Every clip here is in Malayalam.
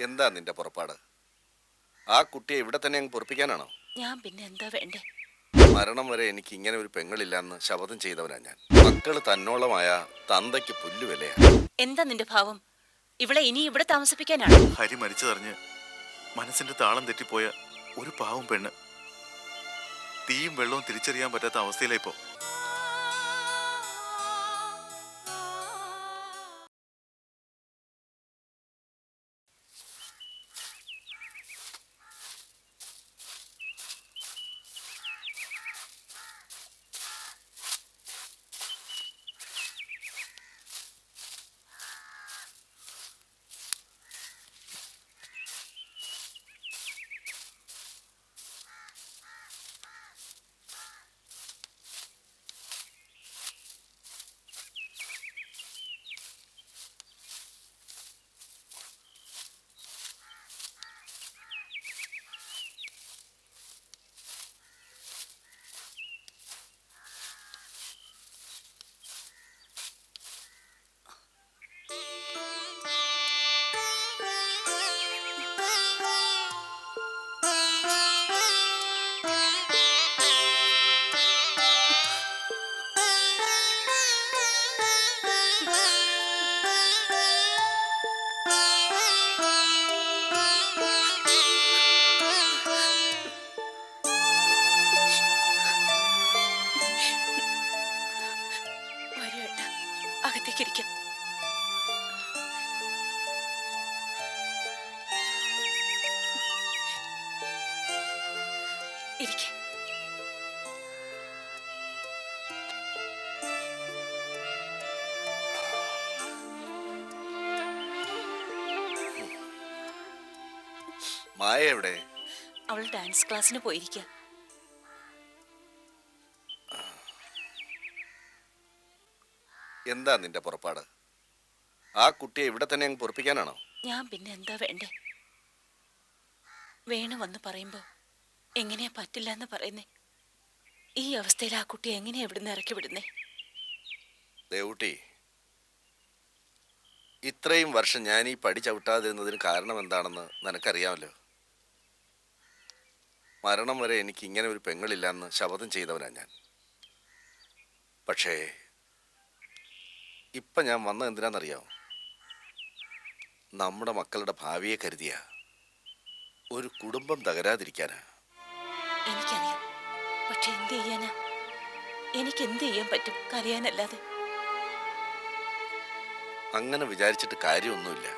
എന്താ നിന്റെ പുറപ്പാട്? ആ കുട്ടിയെ ഇവിടെ തന്നെ അങ്ങ് പൊറപ്പിക്കാനാണോ? ഞാൻ പിന്നെ എന്താ വേണ്ടേ? മരണം വരെ എനിക്ക് ഇങ്ങനെ ഒരു പെങ്ങളില്ലാന്ന് ശപഥം ചെയ്തവനാ ഞാൻ. മക്കൾ തന്നോളമായ തന്തയ്ക്ക് പുല്ലുവിലയാ എന്താ നിന്റെ ഭാവം? ഇവളെ ഇനി ഇവിടെ താമസിപ്പിക്കാനാണ്. ഹരി മരിച്ചതറിഞ്ഞ് മനസ്സിന്റെ താളം തെറ്റിപ്പോയ ഒരു പാവം പെണ്ണ്. തീയും വെള്ളവും തിരിച്ചറിയാൻ പറ്റാത്ത അവസ്ഥയിലാ അകത്തേക്ക് ഇരിക്ക. മായ എവിടെ അവൾ ഡാൻസ് ക്ലാസ്സിന് പോയിരിക്ക. എന്താ നിന്റെ പുറപ്പാട്? ആ കുട്ടിയെ ഇവിടെ തന്നെ അങ്ങ് പൊറപ്പിക്കാനാണോ? ഞാൻ പിന്നെ എന്താ വേണ്ടേ? വേണു വന്ന് പറയുമ്പോ എങ്ങനെയാ പറ്റില്ല എന്ന് പറയുന്നേ. ഈ അവസ്ഥയിൽ ആ കുട്ടി എങ്ങനെയാ ഇവിടുന്ന് ഇറക്കി വിടുന്നേ? ദേവൂട്ടി ഇത്രയും വർഷം ഞാൻ ഈ പടി ചവിട്ടാതിരുന്നതിന് കാരണം എന്താണെന്ന് നിനക്കറിയാമല്ലോ? മരണം വരെ എനിക്ക് ഇങ്ങനെ ഒരു പെങ്ങളില്ലാന്ന് ശപഥം ചെയ്തവനാ ഞാൻ. പക്ഷേ ഇപ്പൊ ഞാൻ വന്നത് എന്തിനാണെന്നറിയാമോ നമ്മുടെ മക്കളുടെ ഭാവിയെ കരുതിയ. ഒരു കുടുംബം തകരാതിരിക്കാനാ. എനിക്കറിയാം. പക്ഷെ എന്ത് ചെയ്യാനാ? എനിക്ക് എന്ത് ചെയ്യാൻ പറ്റും? കരയാനല്ലാതെ. അങ്ങനെ വിചാരിച്ചിട്ട് കാര്യമൊന്നുമില്ല.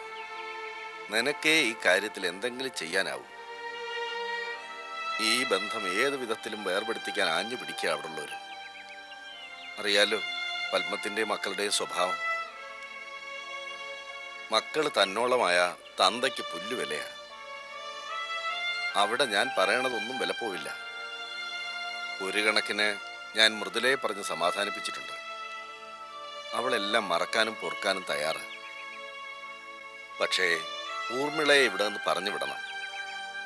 നിനക്കേ ഈ കാര്യത്തിൽ എന്തെങ്കിലും ചെയ്യാനാവും. ഈ ബന്ധം ഏത് വിധത്തിലും വേർപെടുത്തിക്കാൻ ആഞ്ഞു പിടിക്കുക അവിടെ ഉള്ളവര് അറിയാലോ? പത്മത്തിന്റെയും മക്കളുടെയും സ്വഭാവം. മക്കൾ തന്നോളമായ തന്തയ്ക്ക് പുല്ലുവിലയാ. അവിടെ ഞാൻ പറയണതൊന്നും വിലപ്പോവില്ല. ഒരു കണക്കിന് ഞാൻ മൃദുലയെ പറഞ്ഞ് സമാധാനിപ്പിച്ചിട്ടുണ്ട്. അവളെല്ലാം മറക്കാനും പൊറുക്കാനും തയ്യാറ്. പക്ഷേ ഊർമിളയെ ഇവിടെ നിന്ന് പറഞ്ഞു വിടണം.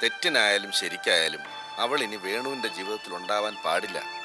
തെറ്റിനായാലും ശരിക്കായാലും അവൾ ഇനി വേണുവിന്റെ ജീവിതത്തിൽ ഉണ്ടാവാൻ പാടില്ല.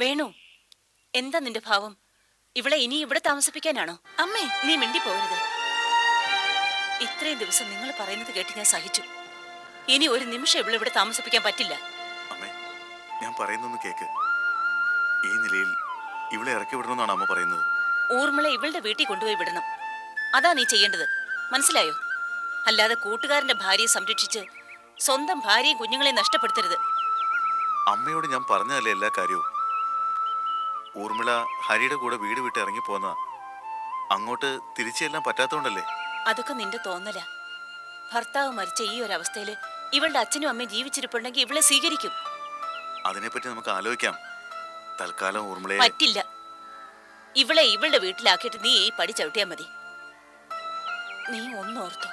വേണു എന്താ നിന്റെ ഭാവം? ഇവളെ ഇനി ഇവിടെ താമസിപ്പിക്കാനാണോ? അമ്മേ നീ മിണ്ടി പോകരുത്. ഇത്രയും ദിവസം നിങ്ങൾ പറയുന്നത് കേട്ട് ഞാൻ സഹിച്ചു. ഇനി ഒരു നിമിഷം ഇവളെ ഇവിടെ താമസിപ്പിക്കാൻ പറ്റില്ല. അമ്മേ ഞാൻ പറയുന്നൊന്ന് കേക്ക്. ഈ നിലയിൽ ഇവളെ ഇറക്കി വിടണമെന്നാണ് അമ്മ പറയുന്നത്. ഊർമിളെ ഇവളുടെ വീട്ടിൽ കൊണ്ടുപോയി വിടണം. അതാ നീ ചെയ്യേണ്ടത്. മനസ്സിലായോ? അല്ലാതെ കൂട്ടുകാരന്റെ ഭാര്യയെ സംരക്ഷിച്ച് സ്വന്തം ഭാര്യയും കുഞ്ഞുങ്ങളെയും നഷ്ടപ്പെടുത്തരുത്. അമ്മയോട് ഞാൻ പറഞ്ഞതല്ലേ എല്ലാ കാര്യവും? ഊർമിള ഹരിയുടെ കൂടെ വീട് വിട്ട് ഇറങ്ങി പോന്നതാ അങ്ങോട്ട് തിരിച്ചു ചെല്ലാൻ പറ്റാത്തോണ്ടല്ലേ? അതൊക്കെ നിന്റെ തോന്നല. ഭർത്താവ് മരിച്ച ഈ ഒരു അവസ്ഥയിൽ ഇവളുടെ അച്ഛനും അമ്മയും ജീവിച്ചിരിപ്പുണ്ടെങ്കിൽ ഇവളെ സ്വീകരിക്കും. അതിനെപ്പറ്റി നമുക്ക് ആലോചിക്കാം. തൽക്കാലം ഊർമിളയെ പറ്റില്ല. ഇവളെ ഇവളുടെ വീട്ടിലാക്കിയിട്ട് നീ ഈ പടി ചവിട്ടിയാ മതി. നീ ഒന്നോർത്തു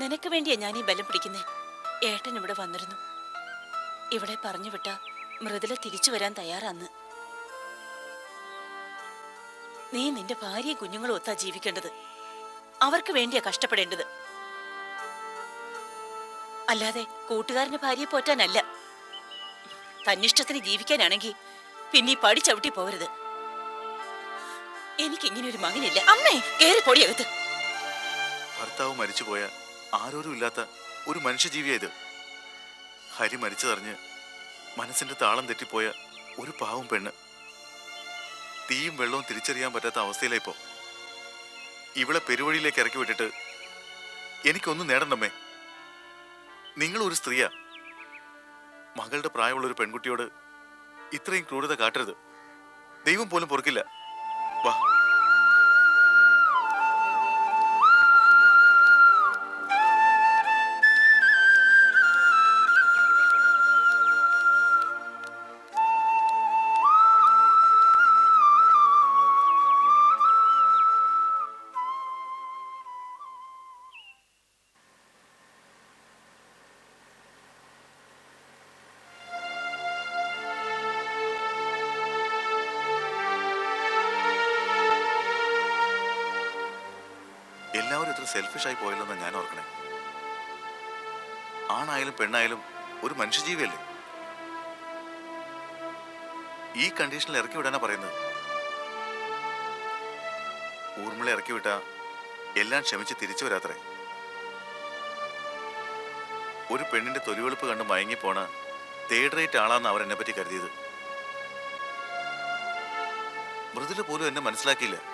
നിനക്ക് വേണ്ടിയാ ഞാൻ ഈ ബലം പിടിക്കുന്നേ. ഏട്ടൻ ഇവിടെ വന്നിരുന്നു. ഇവളെ പറഞ്ഞു വിട്ട മൃദുല തിരിച്ചു വരാൻ തയ്യാറാന്ന്. നീ നിന്റെ ഭാര്യയും കുഞ്ഞുങ്ങളും ഒത്താ ജീവിക്കേണ്ടത്. അവർക്ക് വേണ്ടിയാ കഷ്ടപ്പെടേണ്ടത്. അല്ലാതെ കൂട്ടുകാരന്റെ ഭാര്യയെ പോറ്റാനല്ല. തന്നിഷ്ടത്തിന് ജീവിക്കാനാണെങ്കിൽ പിന്നെ പടിച്ചവിട്ടി പടി ചവിട്ടി പോകരുത് എനിക്ക് ഇങ്ങനെ ഒരു മകനില്ല. അമ്മേ കേറി പൊടിയകത്ത് ഭർത്താവ് മരിച്ചുപോയ ആരോരും ഇല്ലാത്ത ഒരു മനുഷ്യജീവിയാ ഹരി മരിച്ചതറിഞ്ഞ് മനസ്സിന്റെ താളം തെറ്റിപ്പോയ ഒരു പാവം പെണ്ണ് തീയും വെള്ളവും തിരിച്ചറിയാൻ പറ്റാത്ത അവസ്ഥയിലായിപ്പോ ഇവിടെ പെരുവഴിയിലേക്ക് ഇറക്കി വിട്ടിട്ട് എനിക്കൊന്നും നേടണ്ടമ്മേ. നിങ്ങൾ ഒരു സ്ത്രീയാ. മകളുടെ പ്രായമുള്ള ഒരു പെൺകുട്ടിയോട് ഇത്രയും ക്രൂരത കാട്ടരുത്. ദൈവം പോലും പൊറുക്കില്ല. വാ. എല്ലാവരും ഇത്ര സെൽഫിഷ് ആയി പോയല്ലെന്ന് ഞാൻ ഓർക്കണേ. ആണായാലും പെണ്ണായാലും ഒരു മനുഷ്യജീവിയല്ലേ? ഈ കണ്ടീഷനിൽ ഇറക്കി വിടാനാ പറയുന്നത്. ഊർമിളെ ഇറക്കി വിട്ട എല്ലാം ക്ഷമിച്ച് തിരിച്ചു വരാത്രേ ഒരു പെണ്ണിന്റെ തൊലിവെളുപ്പ് കണ്ട് മയങ്ങിപ്പോണ തേർഡ് റേറ്റ് ആളാന്ന് അവർ എന്നെ പറ്റി കരുതിയത്. മൃദുല പോലും എന്നെ മനസ്സിലാക്കിയില്ല.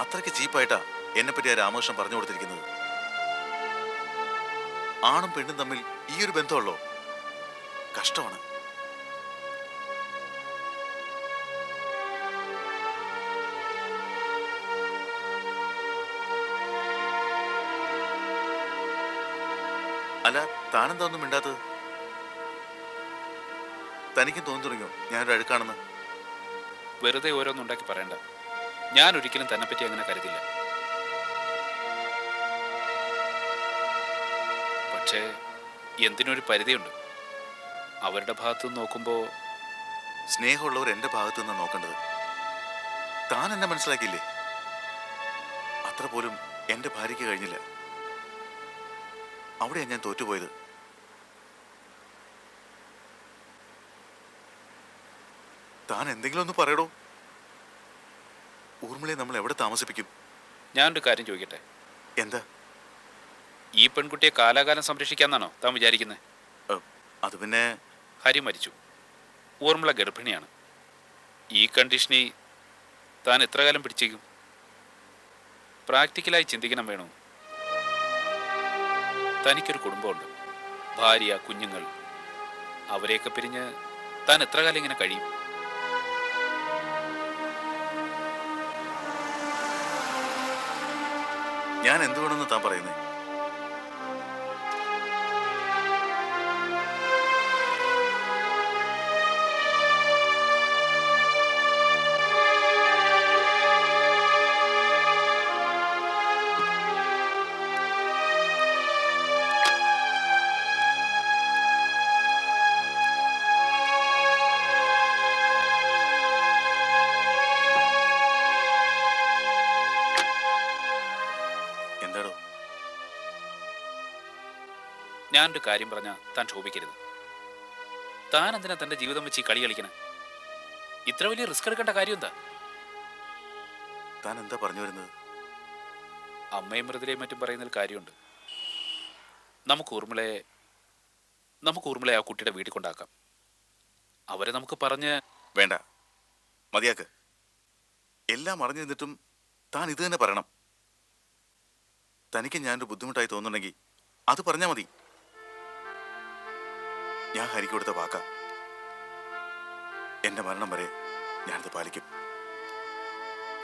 അത്രയ്ക്ക് ചീപ്പായിട്ടാ എന്നെ പറ്റി ആ രാമകൃഷ്ണൻ പറഞ്ഞു കൊടുത്തിരിക്കുന്നത്. ആണും പെണ്ണും തമ്മിൽ ഈ ഒരു ബന്ധമുള്ളോ? കഷ്ടമാണ്. അല്ല താനെന്താ ഒന്നും മിണ്ടാത്തത്? തനിക്കും തോന്നി തുടങ്ങിയോ ഞാനൊരു അഴുക്കാണെന്ന്. വെറുതെ ഓരോന്നുണ്ടാക്കി പറയണ്ട. ഞാൻ ഒരിക്കലും തന്നെ പറ്റി അങ്ങനെ കരുതില്ല. പക്ഷേ എന്തിനൊരു പരിധിയുണ്ട്. അവരുടെ ഭാഗത്തു നിന്ന് നോക്കുമ്പോൾ സ്നേഹമുള്ളവർ എന്റെ ഭാഗത്തു നിന്ന് നോക്കേണ്ടത്. താൻ എന്നെ മനസ്സിലാക്കിയില്ലേ? അത്ര പോലും എന്റെ ഭാര്യയ്ക്ക് കഴിഞ്ഞില്ല. അവിടെയാണ് ഞാൻ തോറ്റുപോയത്. താൻ എന്തെങ്കിലും ഒന്ന് പറയടോ. ഊർമിളയെ നമ്മൾ എവിടെ താമസിപ്പിക്കും? ഞാനൊരു കാര്യം ചോദിക്കട്ടെ? എന്താ? ഈ പെൺകുട്ടിയെ കാലാകാലം സംരക്ഷിക്കാന്നാണോ താൻ വിചാരിക്കുന്നത് അത് പിന്നെ ഹരി മരിച്ചു. ഊർമിള ഗർഭിണിയാണ്. ഈ കണ്ടീഷനിൽ താൻ എത്ര കാലം പിടിച്ചേക്കും? പ്രാക്ടിക്കലായി ചിന്തിക്കണം വേണോ? തനിക്കൊരു കുടുംബമുണ്ട്. ഭാര്യ കുഞ്ഞുങ്ങൾ. അവരെയൊക്കെ പിരിഞ്ഞ് താൻ എത്ര കാലം ഇങ്ങനെ കഴിയും? ഞാൻ എന്ത് വേണമെന്ന് താൻ പറയുന്നേ? ഞാനൊരു കാര്യം പറഞ്ഞാൽ താൻ ക്ഷോഭിക്കരുത്. താൻ എന്തിനാ തന്റെ ജീവിതം വെച്ച് ഈ കളി കളിക്കണേ? ഇത്ര വലിയ റിസ്ക് എടുക്കേണ്ട കാര്യം എന്താ? താൻ എന്താ പറഞ്ഞു വരുന്നത്? അമ്മയും മൃദുലയും മറ്റും പറയുന്നതിൽ കാര്യമുണ്ട്. നമുക്ക് ഊർമിളയെ നമുക്ക് ഊർമിളയെ ആ കുട്ടിയുടെ വീട്ടിൽ കൊണ്ടാക്കാം. അവരെ നമുക്ക് പറഞ്ഞ് വേണ്ട. മതിയാക്ക്. എല്ലാം അറിഞ്ഞു നിന്നിട്ടും താൻ ഇത് തന്നെ പറയണം. തനിക്ക് ഞാനൊരു ബുദ്ധിമുട്ടായി തോന്നുന്നുണ്ടെങ്കിൽ അത് പറഞ്ഞാൽ മതി. ഞാൻ ഹരിക്ക് കൊടുത്ത വാക്ക. എന്റെ മരണം വരെ ഞാനത് പാലിക്കും.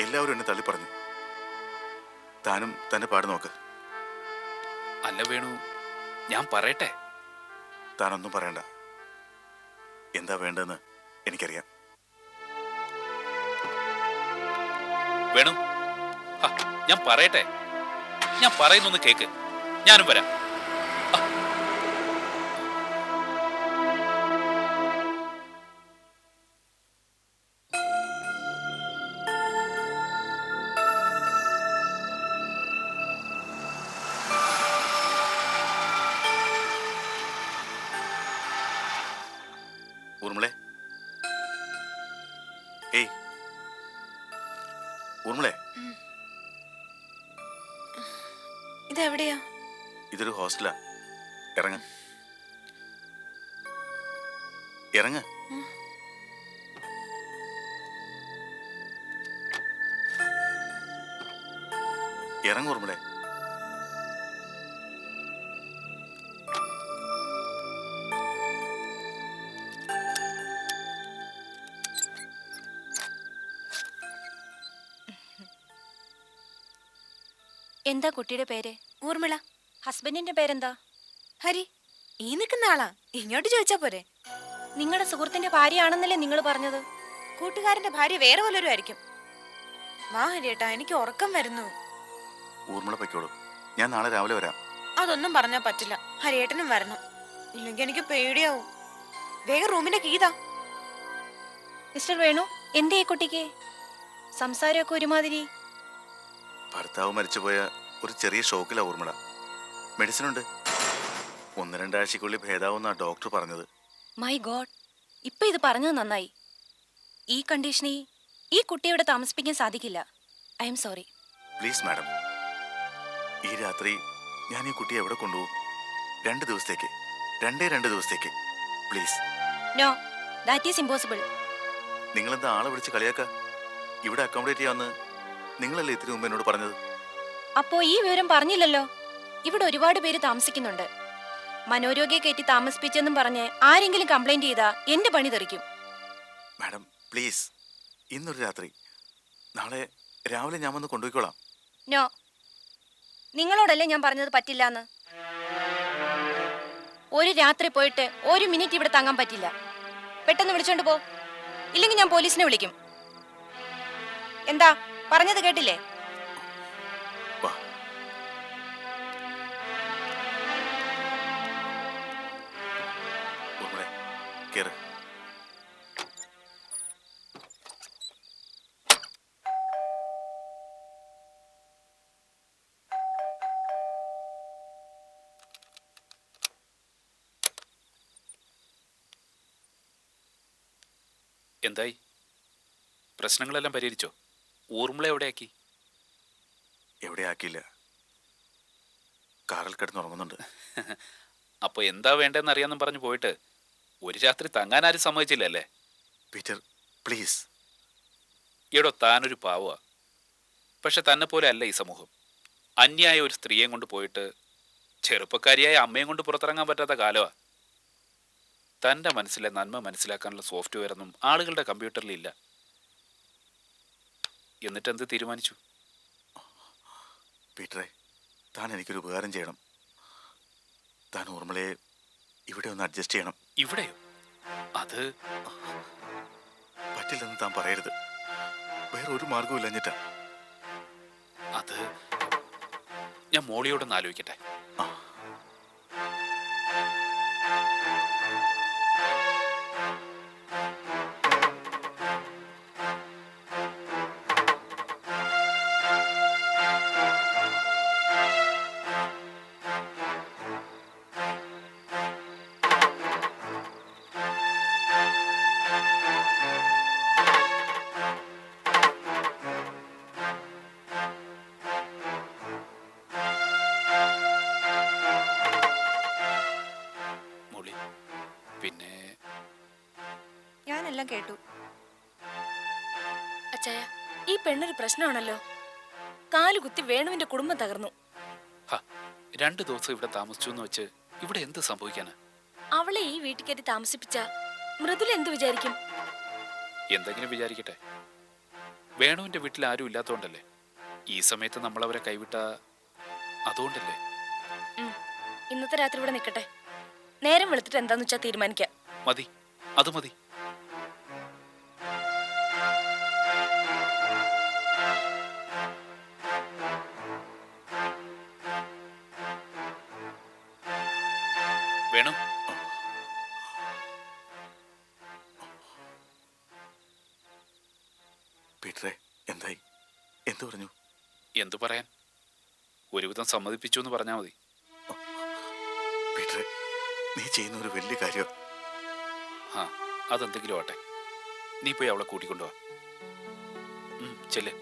എല്ലാവരും എന്നെ തള്ളിപ്പറഞ്ഞു താനും തന്നെ പാട് നോക്ക്. അല്ല വേണു ഞാൻ പറയട്ടെ? താനൊന്നും പറയണ്ട. എന്താ വേണ്ടെന്ന് എനിക്കറിയാം. വേണു ഞാൻ പറയട്ടെ? ഞാൻ പറയുന്നൊന്ന് കേക്ക്. ഞാനും വരാം. ഇറങ്ങ ഊർമിളെ എന്താ കുട്ടിയുടെ പേര്? ഊർമിള. ഹസ്ബൻഡിന്റെ പേരെന്താ? ഹരി ഈ നിൽക്കുന്ന ആളാ. ഇങ്ങോട്ട് ചോദിച്ചാ പോരെ. നിങ്ങളുടെ സുഹൃത്തിന്റെ ഭാര്യയാണെന്നല്ലേ നിങ്ങൾ പറഞ്ഞത്? കൂട്ടുകാരന്റെ ഭാര്യ വേറെ വല്ലവരും ആയിരിക്കും. വാ ഹരിയേട്ടാ എനിക്ക് ഉറക്കം വരുന്നു. ഊർമിള പൊയ്ക്കോളൂ. ഞാൻ നാളെ രാവിലെ വരാം. അതൊന്നും പറഞ്ഞാ പറ്റില്ല. ഹരിയേട്ടനും വരണം. ഇല്ലെങ്കിൽ എനിക്ക് പേടിയാവും. വേഗം റൂമിന്റെ കീതാ മിസ്റ്റർ വേണു എന്തേ കുട്ടിക്ക്? സംസാരമൊക്കെ ഒരുമാതിരി. ഭർത്താവ് മരിച്ചുപോയ ഒരു ചെറിയ ഷോക്കിലാ ഊർമിള. മെഡിസിൻ ഉണ്ട് ഒന്ന് രണ്ടാഴ്ചക്കുള്ളിൽ ഭേദാവുന്ന ഡോക്ടർ പറഞ്ഞത്. മൈ ഗോഡ് ഇപ്പൊ ഇത് പറഞ്ഞത് നന്നായി. ഈ കണ്ടീഷനിൽ ഈ കുട്ടിയെ ഇവിടെ താമസിപ്പിക്കാൻ സാധിക്കില്ല. I am sorry please madam ഈ രാത്രി ഞാൻ ഈ കുട്ടിയെ എവിടെ കൊണ്ടുപോകും? രണ്ട് ദിവസത്തേക്ക്. രണ്ടേ രണ്ട് ദിവസത്തേക്ക്. Please. No that is impossible നിങ്ങളെന്താ ആളെ വിളിച്ച് കളിയാക്ക? ഇവിടെ അക്കോമഡേറ്റ് ചെയ്യാമെന്ന് നിങ്ങളല്ലേ ഇത്തിരി മുമ്പ് എന്നോട് പറഞ്ഞത്? അപ്പോ ഈ വിവരം പറഞ്ഞില്ലല്ലോ? ഇവിടെ ഒരുപാട് പേര് താമസിക്കുന്നുണ്ട്. മനോരോഗ്യ കയറ്റി താമസിപ്പിച്ചെന്നും പറഞ്ഞ് ആരെങ്കിലും കംപ്ലൈന്റ് ചെയ്താ എന്റെ പണി തെറിക്കും. Madam please. ഇന്നൊരു രാത്രി. നാളെ രാവിലെ ഞാൻ വന്ന് കൊണ്ടുപോയിക്കോളാം. നോ നിങ്ങളോടല്ലേ ഞാൻ പറഞ്ഞത് പറ്റില്ല എന്ന് ഒരു രാത്രി പോയിട്ട് ഒരു മിനിറ്റ് ഇവിടെ തങ്ങാൻ പറ്റില്ല. പെട്ടെന്ന് വിളിച്ചോണ്ട് പോ. ഇല്ലെങ്കിൽ ഞാൻ പോലീസിനെ വിളിക്കും. എന്താ? പറഞ്ഞത് കേട്ടില്ലേ? കേറ്. എന്തായി? പ്രശ്നങ്ങളെല്ലാം പരിഹരിച്ചോ? ഊർമിള എവിടെയാക്കി? എവിടെ ആക്കിയില്ല. കാറിൽ കിടന്നുറങ്ങുന്നുണ്ട് അപ്പോൾ എന്താ വേണ്ടതെന്ന് അറിയാമെന്നും പറഞ്ഞു പോയിട്ട് ഒരു രാത്രി തങ്ങാൻ ആരും സമ്മതിച്ചില്ലല്ലേ? Peter please. ഈടോ താനൊരു പാവുക പക്ഷെ തന്നെ പോലെ അല്ല ഈ സമൂഹം. അന്യായ ഒരു സ്ത്രീയെ കൊണ്ട് പോയിട്ട് ചെറുപ്പക്കാരിയായ അമ്മയും കൊണ്ട് പുറത്തിറങ്ങാൻ പറ്റാത്ത കാലമാ തന്റെ മനസ്സിലെ നന്മ മനസ്സിലാക്കാനുള്ള സോഫ്റ്റ്വെയർ ഒന്നും ആളുകളുടെ കമ്പ്യൂട്ടറിൽ ഇല്ല. എന്നിട്ട് എന്ത് തീരുമാനിച്ചു? പീറ്ററെ താൻ എനിക്കൊരു ഉപകാരം ചെയ്യണം. താൻ ഊർമിളയെ ഇവിടെ ഒന്ന് അഡ്ജസ്റ്റ് ചെയ്യണം. ഇവിടെയോ? അത് പറ്റില്ലെന്ന് താൻ പറയരുത്. വേറെ ഒരു മാർഗവും ഇല്ലഞ്ഞിട്ടാ അത് ഞാൻ മോളിയോടൊന്ന് ആലോചിക്കട്ടെ. ആ. ഈ പെണ്ണൊരു പ്രശ്നമാണല്ലോ. കാൽ കുത്തി വേണുവിന്റെ കുടുംബം തകർന്നു. രണ്ടു ദിവസം ഇവിടെ താമസിച്ചു എന്ന് വെച്ച് ഇവിടെ എന്ത് സംഭവിക്കാന്? അവളെ ഈ വീട്ടിൽ കയറ്റി താമസിപ്പിച്ച മൃദുല എന്ത് വിചാരിക്കും? എന്തെങ്കിലും വിചാരിക്കട്ടെ. വേണുവിന്റെ വീട്ടിൽ ആരും ഇല്ലാത്തോണ്ടല്ലേ? ഈ സമയത്ത് നമ്മൾ അവരെ കൈവിട്ട അതുകൊണ്ടല്ലേ? ഇന്നത്തെ രാത്രി ഇവിടെ നിൽക്കട്ടെ നേരം വെളുത്തിട്ട് എന്താന്ന് വെച്ചാൽ തീരുമാനിക്കാം. മതി അത് മതി. എന്തു പറയാൻ? ഒരുവിധം സമ്മതിപ്പിച്ചു എന്ന് പറഞ്ഞാൽ മതി. നീ ചെയ്യുന്ന ഒരു വലിയ കാര്യം. ആ അതെന്തെങ്കിലും ആട്ടെ നീ പോയി അവളെ കൂട്ടിക്കൊണ്ടുവാ ചെല്ല്.